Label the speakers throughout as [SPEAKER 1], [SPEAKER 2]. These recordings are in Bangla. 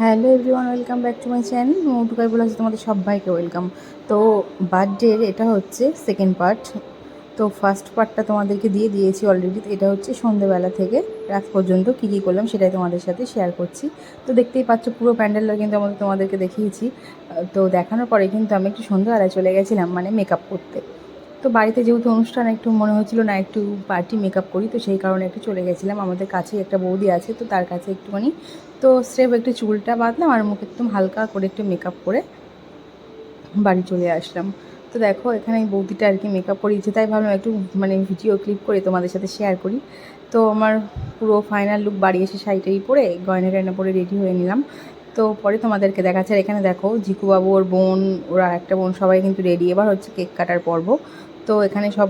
[SPEAKER 1] Hello everyone, welcome back to my channel. মৌটুকাই বলে আছে, তোমাদের সবাইকে ওয়েলকাম। তো বার্থডের এটা হচ্ছে সেকেন্ড পার্ট তো ফার্স্ট পার্টটা তোমাদেরকে দিয়ে দিয়েছি অলরেডি এটা হচ্ছে সন্ধেবেলা থেকে রাত পর্যন্ত কী কী করলাম সেটাই তোমাদের সাথে শেয়ার করছি। তো দেখতেই পাচ্ছ পুরো প্যান্ডেলটা কিন্তু আমাদের তোমাদেরকে দেখিয়েছি। তো দেখানোর পরে কিন্তু আমি একটু সন্ধ্যাবেলায় চলে গেছিলাম মানে মেকআপ করতে। তো বাড়িতে যেহেতু অনুষ্ঠান, একটু মনে হচ্ছিল না একটু পার্টি মেকআপ করি, তো সেই কারণে একটু চলে গেছিলাম। আমাদের কাছেই একটা বৌদি আছে, তো তার কাছে একটুখানি। তো স্রেফ একটু চুলটা বাঁধলাম আর মুখে একদম হালকা করে একটু মেকআপ করে বাড়ি চলে আসলাম। তো দেখো, এখানে এই বৌদিটা আর কি মেকআপ করিয়েছে তাই ভাবলাম একটু মানে ভিডিও ক্লিপ করে তোমাদের সাথে শেয়ার করি। তো আমার পুরো ফাইনাল লুক বাড়ি এসে শাড়িটাই পরে গয়না টয়না পরে রেডি হয়ে নিলাম। তো পরে তোমাদেরকে দেখাচ্ছে। আর এখানে দেখো, জিকুবাবু ওর বোন, ওরা একটা বোন, সবাই কিন্তু রেডি এবার হচ্ছে কেক কাটার পর্ব। তো এখানে সব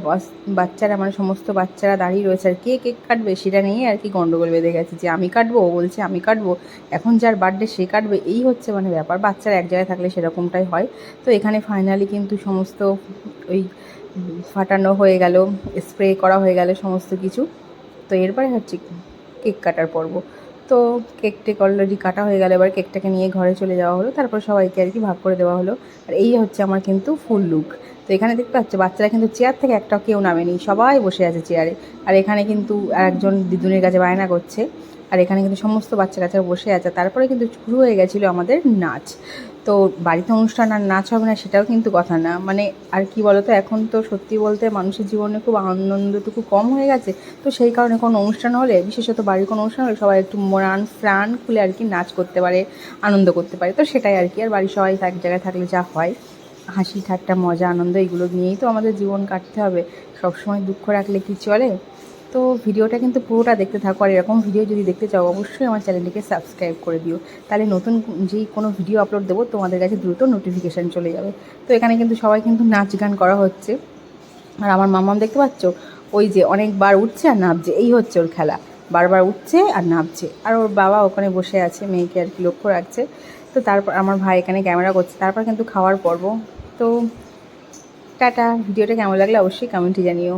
[SPEAKER 1] বাচ্চারা মানে সমস্ত বাচ্চারা দাঁড়িয়ে রয়েছে আর কে কেক কাটবে সেটা নিয়ে আর কি গন্ডগোল বেঁধে গেছে যে আমি কাটবো? ও বলছে, আমি কাটবো। এখন যার বার্থডে সে কাটবে। এই হচ্ছে মানে ব্যাপার। বাচ্চারা এক জায়গায় থাকলে সেরকমটাই হয়। তো এখানে ফাইনালি কিন্তু সমস্ত ওই ফাটানো হয়ে গেল স্প্রে করা হয়ে গেল সমস্ত কিছু। তো এরপরে হচ্ছে কেক কাটার পর্ব। তো কেক টেক অলরেডি কাটা হয়ে গেল, এবার কেকটাকে নিয়ে ঘরে চলে যাওয়া হলো, তারপর সবাইকে আর কি ভাগ করে দেওয়া হলো। আর এই হচ্ছে আমার কিন্তু ফুল লুক তো এখানে দেখতে পাচ্ছ, বাচ্চারা কিন্তু চেয়ার থেকে একটাও কেউ নামেনি, সবাই বসে আছে চেয়ারে আর এখানে কিন্তু একজন দিদুনের কাছে বায়না করছে। আর এখানে কিন্তু সমস্ত বাচ্চা কাছে বসে আছে। তারপরে কিন্তু শুরু হয়ে গেছিল আমাদের নাচ। তো বাড়িতে অনুষ্ঠান আর নাচ হবে না সেটাও কিন্তু কথা না। মানে আর কি বলতো, এখন তো সত্যি বলতে মানুষের জীবনে খুব আনন্দটুকু কম হয়ে গেছে। তো সেই কারণে কোনো অনুষ্ঠান হলে, বিশেষত বাড়ির কোনো অনুষ্ঠান হলে সবাই একটু মরান প্রাণ খুলে আর কি নাচ করতে পারে, আনন্দ করতে পারে। তো সেটাই আর কি। আর বাড়ির সবাই এক জায়গায় থাকলে যা হয়, হাসি ঠাট্টা, মজা, আনন্দ, এগুলো নিয়েই তো আমাদের জীবন কাটতে হবে। সবসময় দুঃখ রাখলে কি চলে? তো ভিডিওটা কিন্তু পুরোটা দেখতে থাকো, আর এরকম ভিডিও যদি দেখতে চাও, অবশ্যই আমার চ্যানেলটিকে সাবস্ক্রাইব করে দিও। তাহলে নতুন যেই কোনো ভিডিও আপলোড দেবো, তোমাদের কাছে দ্রুত নোটিফিকেশান চলে যাবে। তো এখানে কিন্তু সবাই কিন্তু নাচ গান করা হচ্ছে। আর আমার মামাম দেখতে পাচ্ছ? ওই যে অনেকবার উঠছে আর নামছে এই হচ্ছে ওর খেলা। বারবার উঠছে আর নামছে আর ওর বাবা ওখানে বসে আছে, মেয়েকে আর কি লক্ষ্য রাখছে। তো তারপর আমার ভাই এখানে ক্যামেরা করছে। তারপর কিন্তু খাওয়ার পর্ব। তো টাটা। ভিডিওটা কেমন লাগলে অবশ্যই কমেন্টে জানিও।